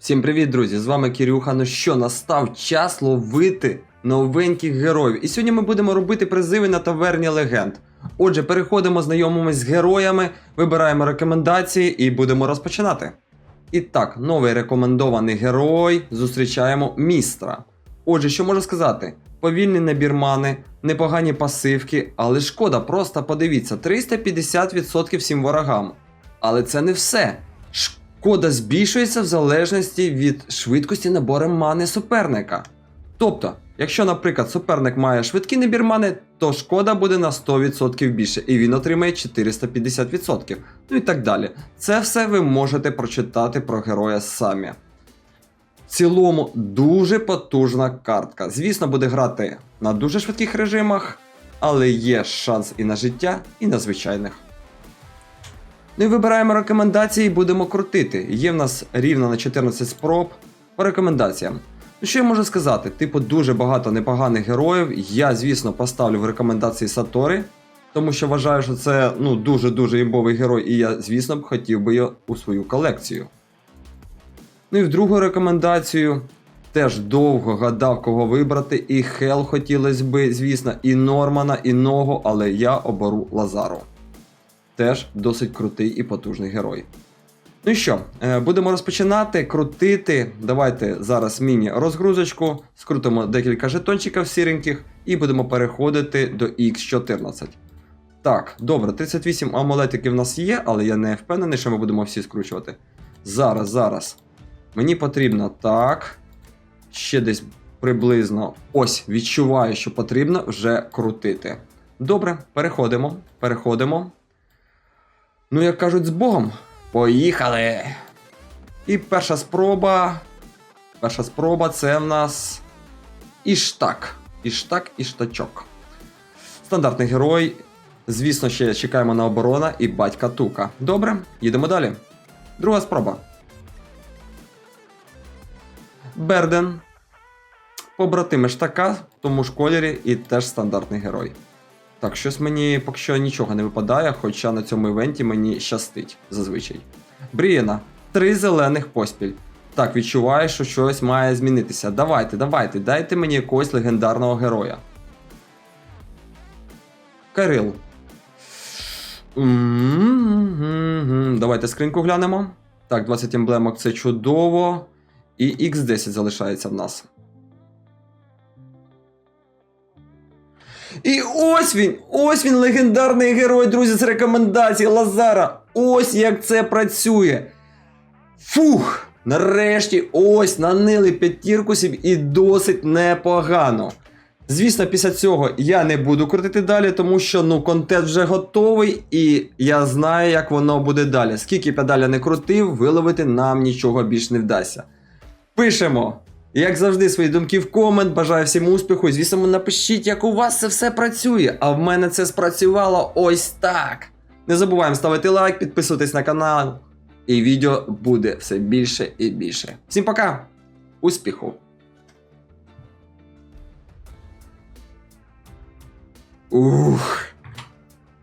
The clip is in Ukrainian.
Всім привіт, друзі! З вами Кирюха. Ну що, настав час ловити новеньких героїв. І сьогодні ми будемо робити призиви на таверні легенд. Отже, переходимо, знайомимось з героями, вибираємо рекомендації і будемо розпочинати. І так, новий рекомендований герой. Зустрічаємо містра. Отже, що можу сказати? Повільний набір мани, непогані пасивки, але шкода, просто подивіться, 350% всім ворогам. Але це не все. Шкода збільшується в залежності від швидкості набору мани суперника. Тобто, якщо, наприклад, суперник має швидкий набір мани, то шкода буде на 100% більше, і він отримає 450%. Ну і так далі. Це все ви можете прочитати про героя самі. В цілому дуже потужна картка. Звісно, буде грати на дуже швидких режимах, але є шанс і на життя, і на звичайних. Ну і вибираємо рекомендації і будемо крутити. Є в нас рівно на 14 спроб по рекомендаціям. Ну що я можу сказати? Типу, дуже багато непоганих героїв. Я, звісно, поставлю в рекомендації Сатори, тому що вважаю, що це ну, дуже-дуже імбовий герой, і я, звісно, б хотів би його у свою колекцію. Ну і в другу рекомендацію теж довго гадав, кого вибрати, і Хел хотілося би, звісно, і Нормана, і Ногу, але я оберу Лазару. Теж досить крутий і потужний герой. Ну і що, е, будемо розпочинати, крутити. Давайте зараз міні-розгрузочку, скрутимо декілька жетончиків сіреньких і будемо переходити до X14. Так, добре, 38 амулетиків в нас є, але я не впевнений, що ми будемо всі скручувати. Зараз, зараз. Мені потрібно так. Ще десь приблизно ось відчуваю, що потрібно вже крутити. Добре, переходимо. Переходимо. Ну, як кажуть, з Богом. Поїхали! І перша спроба. Перша спроба це в нас Іштак. Іштак, іштачок. Стандартний герой. Звісно, ще чекаємо на оборона і батька Тука. Добре, їдемо далі. Друга спроба. Берден. Побратими Штака в тому ж кольорі і теж стандартний герой. Так, щось мені поки що нічого не випадає, хоча на цьому івенті мені щастить зазвичай. Брієна, три зелених поспіль. Так, відчуваю, що щось має змінитися. Давайте, давайте, дайте мені якогось легендарного героя. Кирил. Давайте скриньку глянемо. Так, 20 емблемок це чудово. І X10 залишається в нас. І ось він! Ось він, легендарний герой, друзі, з рекомендацій Лазара. Ось як це працює. Фух! Нарешті ось нанили п'ятірку собі і досить непогано. Звісно, після цього я не буду крутити далі, тому що ну, контент вже готовий, і я знаю, як воно буде далі. Скільки б я далі не крутив, виловити нам нічого більш не вдасться. Пишемо! Як завжди, свої думки в комент. Бажаю всім успіху. Звісно, напишіть, як у вас це все працює. А в мене це спрацювало ось так. Не забуваємо ставити лайк, підписуватись на канал. І відео буде все більше і більше. Всім пока! Успіху! Ух!